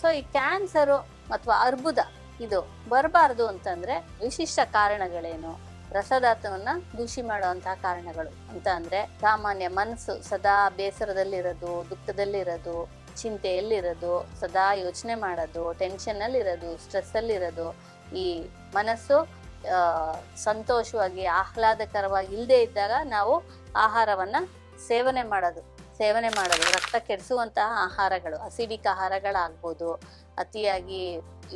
So ಈ cancer ಅಥವಾ ಅರ್ಬುದ, ಇದು ಬರಬಾರ್ದು ಅಂತಂದ್ರೆ ವಿಶಿಷ್ಟ ಕಾರಣಗಳೇನು? ರಸದಾತವನ್ನ ದೂಷಿ ಮಾಡುವಂತಹ ಕಾರಣಗಳು. ಅಂತ ಅಂದ್ರೆ ಸಾಮಾನ್ಯ ಮನಸ್ಸು ಸದಾ ಬೇಸರದಲ್ಲಿರೋದು, ದುಃಖದಲ್ಲಿರೋದು, ಚಿಂತೆಯಲ್ಲಿರೋದು, ಸದಾ ಯೋಚನೆ ಮಾಡೋದು ಟೆನ್ಷನ್ ಅಲ್ಲಿರೋದು ಸ್ಟ್ರೆಸ್ ಅಲ್ಲಿರೋದು ಈ ಮನಸ್ಸು ಸಂತೋಷವಾಗಿ ಆಹ್ಲಾದಕರವಾಗಿ ಇಲ್ಲದೆ ಇದ್ದಾಗ ನಾವು ಆಹಾರವನ್ನ ಸೇವನೆ ಮಾಡೋದು. ಸೇವನೆ ಮಾಡೋದು, ರಕ್ತ ಕೆಡಿಸುವಂತಹ ಆಹಾರಗಳು ಅಸಿಡಿಕ್ ಆಹಾರಗಳಾಗ್ಬೋದು, ಅತಿಯಾಗಿ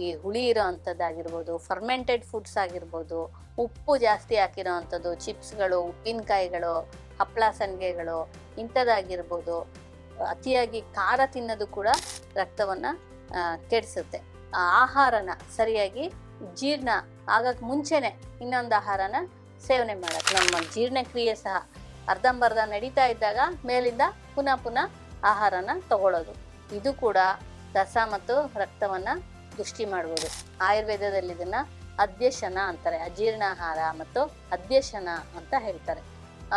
ಈ ಹುಳಿ ಇರೋ ಅಂಥದ್ದಾಗಿರ್ಬೋದು ಫರ್ಮೆಂಟೆಡ್ ಫುಡ್ಸ್ ಆಗಿರ್ಬೋದು, ಉಪ್ಪು ಜಾಸ್ತಿ ಹಾಕಿರೋ ಅಂಥದ್ದು ಚಿಪ್ಸ್ಗಳು, ಉಪ್ಪಿನಕಾಯಿಗಳು ಹಪ್ಪಳ ಸಂಡಿಗೆಗಳು ಇಂಥದ್ದಾಗಿರ್ಬೋದು, ಅತಿಯಾಗಿ ಖಾರ ತಿನ್ನೋದು ಕೂಡ ರಕ್ತವನ್ನು ಕೆಡಿಸುತ್ತೆ. ಆಹಾರನ ಸರಿಯಾಗಿ ಜೀರ್ಣ ಆಗಕ್ಕೆ ಮುಂಚೆನೆ ಇನ್ನೊಂದು ಆಹಾರನ ಸೇವನೆ ಮಾಡೋಕ್ಕೆ ನಮ್ಮ ಜೀರ್ಣಕ್ರಿಯೆ ಸಹ ಅರ್ಧಂಬರ್ಧ ನಡೀತಾ ಇದ್ದಾಗ ಮೇಲಿಂದ ಪುನಃ ಪುನಃ ಆಹಾರನ ತಗೊಳ್ಳೋದು. ಇದು ಕೂಡ ರಸ ಮತ್ತು ರಕ್ತವನ್ನ ದೃಷ್ಟಿ ಮಾಡ್ಬೋದು. ಆಯುರ್ವೇದದಲ್ಲಿ ಇದನ್ನ ಅಧ್ಯಶನ ಅಂತಾರೆ. ಅಜೀರ್ಣಾಹಾರ ಮತ್ತು ಅಧ್ಯಶನ ಅಂತ ಹೇಳ್ತಾರೆ.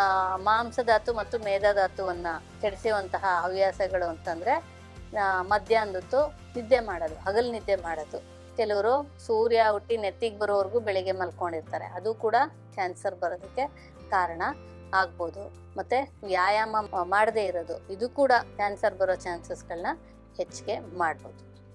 ಆ ಮಾಂಸಧಾತು ಮತ್ತು ಮೇಧಧಾತುವನ್ನ ಕೆಡಿಸುವಂತಹ ಹವ್ಯಾಸಗಳು ಅಂತಂದ್ರೆ ಮಧ್ಯಾಹ್ನದೊತ್ತು ನಿದ್ದೆ ಮಾಡೋದು, ಹಗಲು ನಿದ್ದೆ ಮಾಡೋದು. ಕೆಲವರು ಸೂರ್ಯ ಹುಟ್ಟಿ ನೆತ್ತಿಗೆ ಬರೋವರೆಗೂ ಬೆಳಿಗ್ಗೆ ಮಲ್ಕೊಂಡಿರ್ತಾರೆ. ಅದು ಕೂಡ ಕ್ಯಾನ್ಸರ್ ಬರೋದಕ್ಕೆ ಕಾರಣ. ಆಗ್ಬೋದು. ಮತ್ತೆ ವ್ಯಾಯಾಮ ಮಾಡದೇ ಇರೋದು. ಇದು ಕೂಡ ಕ್ಯಾನ್ಸರ್ ಬರೋ ಚಾನ್ಸಸ್ಗಳನ್ನ ಹೆಚ್ಚಿಗೆ ಮಾಡ್ಬೋದು.